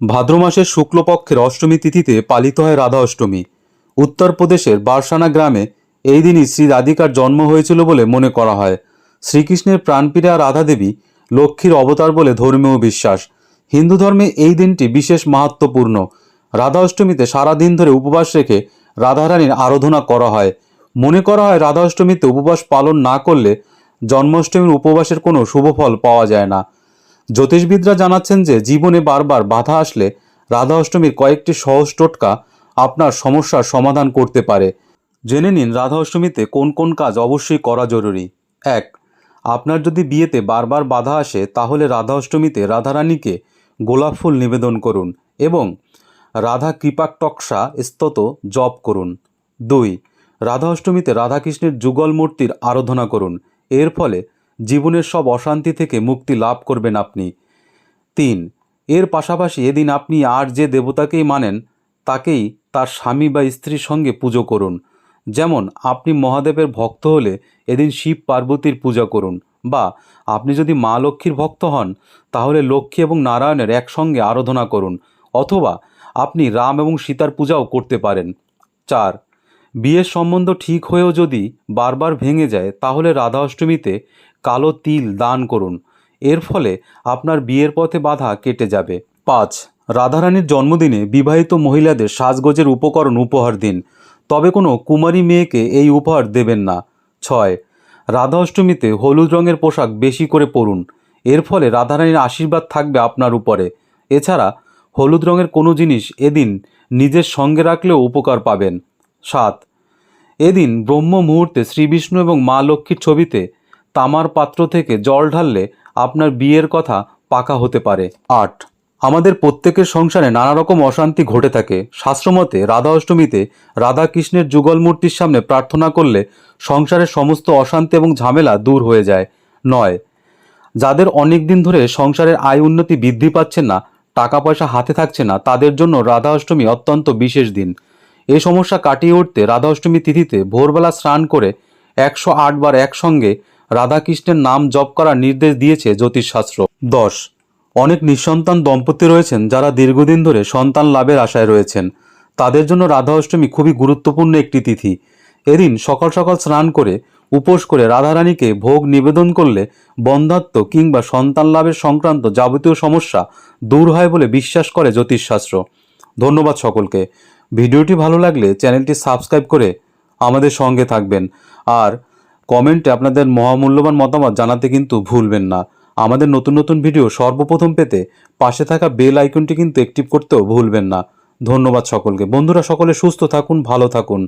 ভাদ্র মাসের শুক্লপক্ষের অষ্টমী তিথিতে পালিত হয় রাধা অষ্টমী। উত্তরপ্রদেশের বারসানা গ্রামে এই দিনই শ্রী রাধিকার জন্ম হয়েছিল বলে মনে করা হয়। শ্রীকৃষ্ণের প্রাণপীড়া রাধা দেবী লক্ষ্মীর অবতার বলে ধর্মীয় বিশ্বাস। হিন্দু ধর্মে এই দিনটি বিশেষ মাহাত্মপূর্ণ রাধা অষ্টমীতে সারাদিন ধরে উপবাস রেখে রাধারানীর আরাধনা করা হয়। মনে করা হয় রাধা অষ্টমীতে উপবাস পালন না করলে জন্মাষ্টমীর উপবাসের কোনো শুভফল পাওয়া যায় না। জ্যোতিষবিদরা জানাচ্ছেন যে জীবনে বারবার বাধা আসলে রাধা অষ্টমীর কয়েকটি সহজ টোটকা আপনার সমস্যার সমাধান করতে পারে। জেনে নিন রাধা অষ্টমীতে কোন কোন কাজ অবশ্যই করা জরুরি। এক, আপনার যদি বিয়েতে বারবার বাধা আসে, তাহলে রাধা অষ্টমীতে রাধারানীকে গোলাপ ফুল নিবেদন করুন এবং রাধা কৃপাটক্সা স্তত জপ করুন। দুই রাধা অষ্টমীতে রাধাকৃষ্ণের যুগল মূর্তির আরাধনা করুন। এর ফলে জীবনের সব অশান্তি থেকে মুক্তি লাভ করবেন আপনি। তিন, এর পাশাপাশি এদিন আপনি আর যে দেবতাকেই মানেন, তাকেই তার স্বামী বা স্ত্রীর সঙ্গে পুজো করুন। যেমন, আপনি মহাদেবের ভক্ত হলে এদিন শিব পার্বতীর পূজা করুন বা আপনি যদি মা লক্ষ্মীর ভক্ত হন, তাহলে লক্ষ্মী এবং নারায়ণের একসঙ্গে আরাধনা করুন অথবা আপনি রাম এবং সীতার পূজাও করতে পারেন। চার, বিয়ের সম্বন্ধ ঠিক হয়েও যদি বারবার ভেঙে যায়, তাহলে রাধা অষ্টমীতে কালো তিল দান করুন। এর ফলে আপনার বিয়ের পথে বাধা কেটে যাবে। পাঁচ, রাধারানীর জন্মদিনে বিবাহিত মহিলাদের সাজগোজের উপকরণ উপহার দিন। তবে কোনো কুমারী মেয়েকে এই উপহার দেবেন না। ছয়, রাধা অষ্টমীতে হলুদ রঙের পোশাক বেশি করে পরুন। এর ফলে রাধারানীর আশীর্বাদ থাকবে আপনার উপরে। এছাড়া, হলুদ রঙের কোনো জিনিস এদিন নিজের সঙ্গে রাখলেও উপকার পাবেন। সাত, এদিন ব্রহ্ম মুহূর্তে শ্রীবিষ্ণু এবং মা লক্ষ্মীর ছবিতে তামার পাত্র থেকে জল ঢাললে আপনার বিয়ের কথা পাকা হতে পারে। আট। আমাদের প্রত্যেকের সংসারে নানা রকম অশান্তি ঘটে থাকে। শাস্ত্রমতে রাধা অষ্টমীতে রাধা কৃষ্ণের যুগল মূর্তির সামনে প্রার্থনা করলে সংসারের সমস্ত অশান্তি এবং ঝামেলা দূর হয়ে যায়। নয়। যাদের অনেক দিন ধরে সংসারের আয় উন্নতি বৃদ্ধি পাচ্ছে না টাকা পয়সা হাতে থাকছে না, তাদের জন্য রাধা অষ্টমী অত্যন্ত বিশেষ দিন। এ সমস্যা কাটিয়ে উঠতে রাধা অষ্টমী তিথিতে ভোরবেলা স্নান করে একশো আট বার একসঙ্গে রাধাকৃষ্ণের নাম জপ করার নির্দেশ দিয়েছে জ্যোতিষশাস্ত্র। দশ। অনেক নিঃসন্তান দম্পতি রয়েছেন যারা দীর্ঘদিন ধরে সন্তান লাভের আশায় রয়েছেন। তাদের জন্য রাধা অষ্টমী খুবই গুরুত্বপূর্ণ একটি তিথি। এদিন সকাল সকাল স্নান করে, উপোস করে রাধারানীকে ভোগ নিবেদন করলে বন্ধাত্ম কিংবা সন্তান লাভের সংক্রান্ত যাবতীয় সমস্যা দূর হয় বলে বিশ্বাস করে জ্যোতিষশাস্ত্র। ধন্যবাদ সকলকে। ভিডিওটি ভালো লাগলে চ্যানেলটি সাবস্ক্রাইব করে আমাদের সঙ্গে থাকবেন। আর কমেন্টে আপনাদের মহামূল্যবান মতামত জানাতে কিন্তু ভুলবেন না। আমাদের নতুন নতুন ভিডিও সর্বপ্রথম পেতে পাশে থাকা বেল আইকনটি কিন্তু অ্যাক্টিভ করতেও ভুলবেন না। ধন্যবাদ সকলকে। বন্ধুরা, সকলে সুস্থ থাকুন, ভালো থাকুন।